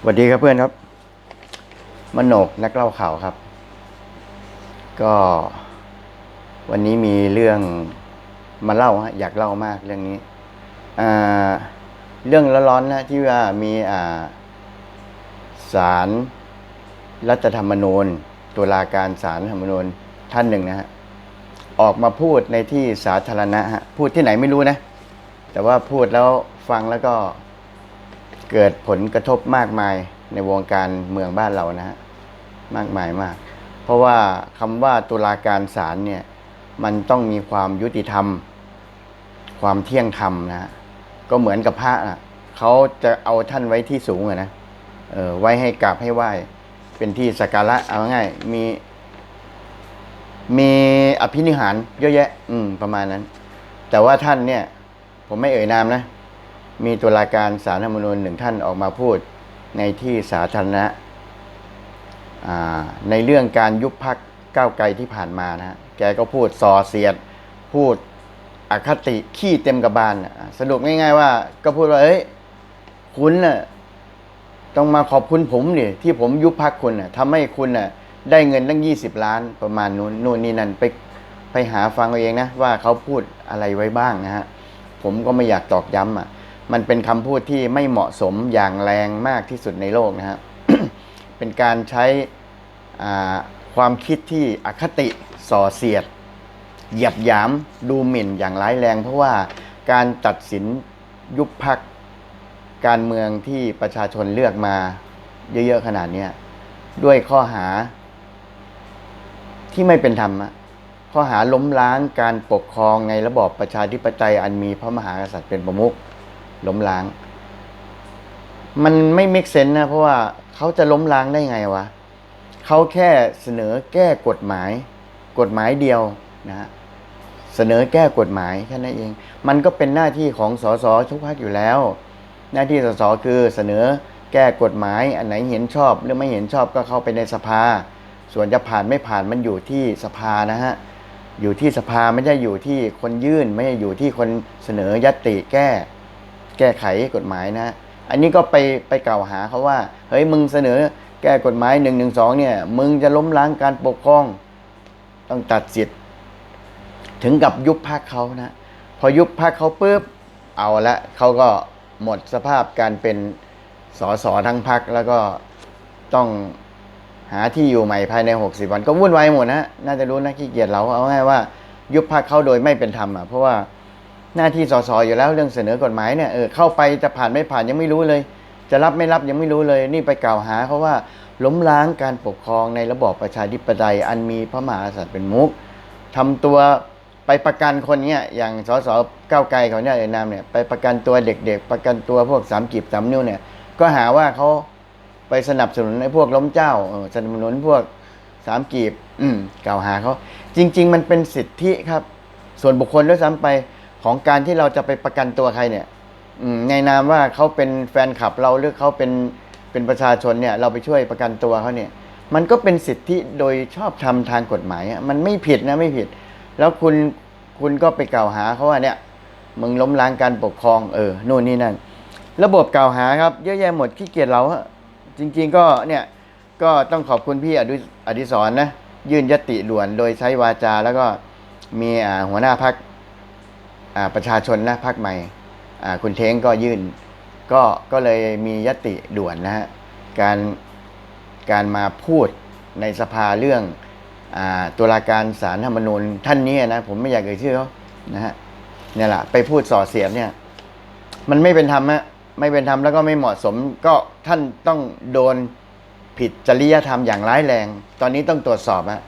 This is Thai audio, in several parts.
สวัสดีครับเพื่อนครับมโนกนักเล่าข่าวครับ ก็ วันนี้มีเรื่องมาเล่าฮะอยากเล่ามากเรื่องนี้เรื่องร้อนๆนะที่ว่ามีอ่าศาลรัฐธรรมนูญตุลาการศารธรรมนูญท่านหนึ่งนะฮะออกมาพูดในที่สาธารณะฮะพูดที่ไหนไม่รู้นะ แต่ว่าพูดแล้วฟังแล้วก็ เกิดผลกระทบมากมายในวงการเมืองบ้านเรานะฮะมากมายมาก เพราะว่าคำว่าตุลาการศาลเนี่ยมันต้องมีความยุติธรรม ความเที่ยงธรรมนะฮะก็เหมือนกับพระอะเขาจะเอาท่านไว้ที่สูงอะนะเออไว้ให้กราบให้ไหว้ เป็นที่สักการะเอาง่ายมีมีอภินิหารเยอะแยะ อืม ประมาณนั้น แต่ว่าท่านเนี่ย ผมไม่เอ่ยนามนะ มีตุลาการสารธรรมนูญหนึ่งท่านออกมาพูดในที่สาธารณะในเรื่องการยุบพักก้าวไกลที่ผ่านมานะฮะแกก็พูดส่อเสียด พูดอคติขี้เต็มกระบาลสรุปง่าย ๆ ว่าก็พูดว่าเอ้ยคุณน่ะต้องมาขอบคุณผมดิที่ผมยุบพักคุณน่ะทำให้คุณน่ะได้เงินตั้งยี่สิบล้านประมาณนู้นนู่นนี่นั่นไปไปหาฟังเอาเองนะว่าเขาพูดอะไรไว้บ้างนะฮะผมก็ไม่อยากตอกย้ำอะ มันเป็นคำพูดที่ไม่เหมาะสมอย่างแรงมากที่สุดในโลกนะฮะเป็นการใช้ความคิดที่อคติส่อเสียด เหยียบหยามดูหมิ่นอย่างร้ายแรง เพราะว่าการตัดสินยุบพักการเมืองที่ประชาชนเลือกมาเยอะๆขนาดนี้ด้วยข้อหาที่ไม่เป็นธรรมข้อหาล้มล้างการปกครองในระบอบประชาธิปไตยอันมีพระมหากษัตริย์เป็นประมุข ล้มล้าง มันไม่เมกเซนนะ เพราะว่าเขาจะล้มล้างได้ไงวะเขาแค่เสนอแก้กฎหมาย กฎหมายเดียวนะฮะเสนอแก้กฎหมายแค่นั้นเอง มันก็เป็นหน้าที่ของสสทุกภาคอยู่แล้ว หน้าที่สสคือเสนอแก้กฎหมาย อันไหนเห็นชอบหรือไม่เห็นชอบก็เข้าไปในสภา ส่วนจะผ่านไม่ผ่านมันอยู่ที่สภานะฮะอยู่ที่สภาไม่ได้อยู่ที่คนยื่น ไม่ได้อยู่ที่คนเสนอยัตติแก้ แก้ไขกฎหมายนะอันนี้ก็ไปไปกล่าวหาเขาว่าเฮ้ยมึงเสนอแก้กฎหมายหนึ่งหนึ่งสองเนี่ย มึงจะล้มล้างการปกครอง ต้องตัดสิทธิ์ถึงกับยุบพักเขานะ พอยุบพักเขาปุ๊บเอาละเขาก็หมดสภาพการเป็นสสทั้งพักแล้วก็ต้องหาที่อยู่ใหม่ภายใน 60 วันก็วุ่นวายหมดนะ น่าจะรู้นะขี้เกียจเราเอาง่ายว่า ยุบพักเขาโดยไม่เป็นธรรมอะเพราะว่า หน้าที่สสอยู่แล้วเรื่องเสนอกฎหมายเนี่ยเออเข้าไปจะผ่านไม่ผ่านยังไม่รู้เลย จะรับไม่รับยังไม่รู้เลย นี่ไปกล่าวหาเขาว่าล้มล้างการปกครองในระบอบประชาธิปไตยอันมีพระมหากษัตริย์เป็นมุขทำตัวไปประกันคนเนี้ยอย่างสสก้าวไกลเขาเนี่ยเอ่ยนามเนี่ยไปประกันตัวเด็กๆ ประกันตัวพวกสามกีบสามนิ้วเนี่ยก็หาว่าเขาไปสนับสนุนในพวกล้มเจ้าสนับสนุนพวกสามกีบ อืมกล่าวหาเขาจริง ๆ มันเป็นสิทธิครับ ส่วนบุคคลด้วยซ้ำไป ของการที่เราจะไปประกันตัวใครเนี่ยในนามว่าเขาเป็นแฟนคลับเราหรือเขาเป็นเป็นประชาชนเนี่ย เราไปช่วยประกันตัวเขาเนี่ย มันก็เป็นสิทธิโดยชอบธรรมทางกฎหมายอะมันไม่ผิดนะไม่ผิด แล้วคุณคุณก็ไปกล่าวหาเขาว่าเนี่ยมึงล้มล้างการปกครองเออโน่นนี่นั่น ระบบกล่าวหาครับเยอะแยะหมดขี้เกียจเราอะจริง ๆก็เนี่ยก็ต้องขอบคุณพี่อดิอดิศรนะยื่นยติด่วนโดยใช้วาจาแล้วก็มีหัวหน้าพัก ประชาชนนะพักใหม่คุณเท้งก็ยื่น ก็ก็เลยมียติด่วนนะฮะการการมาพูดในสภาเรื่องอตุลาการสารธรรมนูญท่านนี้นะผมไม่อยากเอ่ยชื่อเขานะฮะเนี่ยแหละไปพูดส่อเสียดเนี่ย มันไม่เป็นธรรมฮะไม่เป็นธรรมแล้วก็ไม่เหมาะสม ก็ท่านต้องโดนผิดจริยธรรมอย่างร้ายแรง ตอนนี้ต้องตรวจสอบฮะ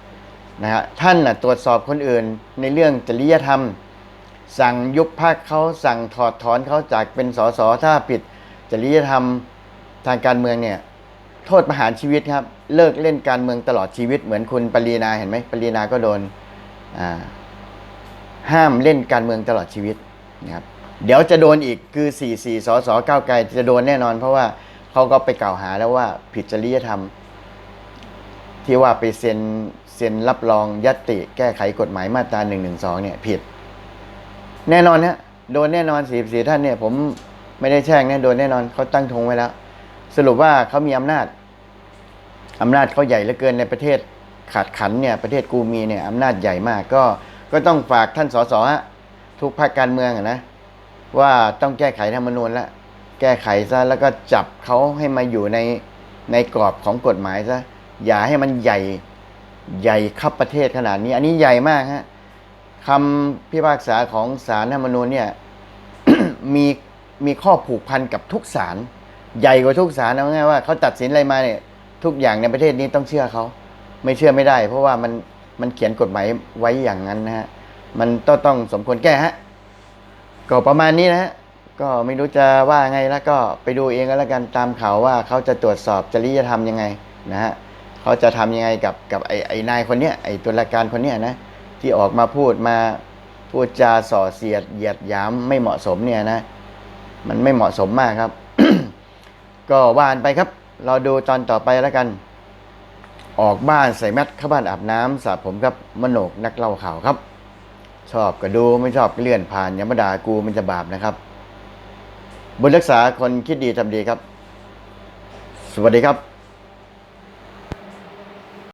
นะฮะท่านน่ะตรวจสอบคนอื่นในเรื่องจริยธรรม สั่งยุบพักเขาสั่งถอดถอนเขาจากเป็นสสถ้าผิดจริยธรรมทางการเมืองเนี่ย โทษประหารชีวิตครับ เลิกเล่นการเมืองตลอดชีวิตเหมือนคุณปรีนาเห็นไหมปรีนาก็โดนห้ามเล่นการเมืองตลอดชีวิตนะครับเดี๋ยวจะโดนอีกคือ 4 4สสก้าวไกลจะโดนแน่นอน เพราะว่าเขาก็ไปกล่าวหาแล้วว่าผิดจริยธรรม ที่ว่าไปเซ็นเซ็นรับรองยัตติแก้ไขกฎหมายมาตรา1นึเนี่ยผิด แน่นอนฮะโดนแน่นอนสี่สี่ท่านเนี่ย ผมไม่ได้แช่งนะโดนแน่นอนเขาตั้งธงไว้แล้ว สรุปว่าเขามีอำนาจอำนาจเขาใหญ่เหลือเกินในประเทศขาดขันเนี่ยประเทศกูมีเนี่ยอำนาจใหญ่มากก็ก็ต้องฝากท่านสสฮะทุกภาคการเมืองอะนะว่าต้องแก้ไขธรรมนูญละแก้ไขซะแล้วก็จับเขาให้มาอยู่ในในกรอบของกฎหมายซะอย่าให้มันใหญ่ใหญ่คับประเทศขนาดนี้ อันนี้ใหญ่มากฮะ คำพิพากษาของศาลธรรมนูญเนี่ย มีมีข้อผูกพันกับทุกศาลใหญ่กว่าทุกศาลนะง่ายว่าเขาตัดสินอะไรมาเนี่ย ทุกอย่างในประเทศนี้ต้องเชื่อเขาไม่เชื่อไม่ได้ เพราะว่ามันมันเขียนกฎหมายไว้อย่างนั้นนะฮะมันต้องต้องสมควรแก้ฮะก็ประมาณนี้นะฮะก็ไม่รู้จะว่าไงแล้วก็ไปดูเองก็แล้วกันตามข่าวว่าเขาจะตรวจสอบจริยธรรมยังไงนะฮะเขาจะทำยังไงกับกับไอ้ไอ้นายคนเนี้ยไอ้ตุลาการคนเนี้ยนะ ที่ออกมาพูดมาพูดจาส่อเสียดเหยียดหยามไม่เหมาะสมเนี่ยนะ มันไม่เหมาะสมมากครับ ก็ว่านไปครับ เราดูตอนต่อไปแล้วกัน ออกบ้านใส่แมสเข้าบ้านอาบน้ำสระผมครับมโนกนักเล่าข่าวครับ ชอบก็ดูไม่ชอบก็เลื่อนผ่านยามาดากูมันจะบาปนะครับบุญรักษาคนคิดดีทำดีครับ สวัสดีครับ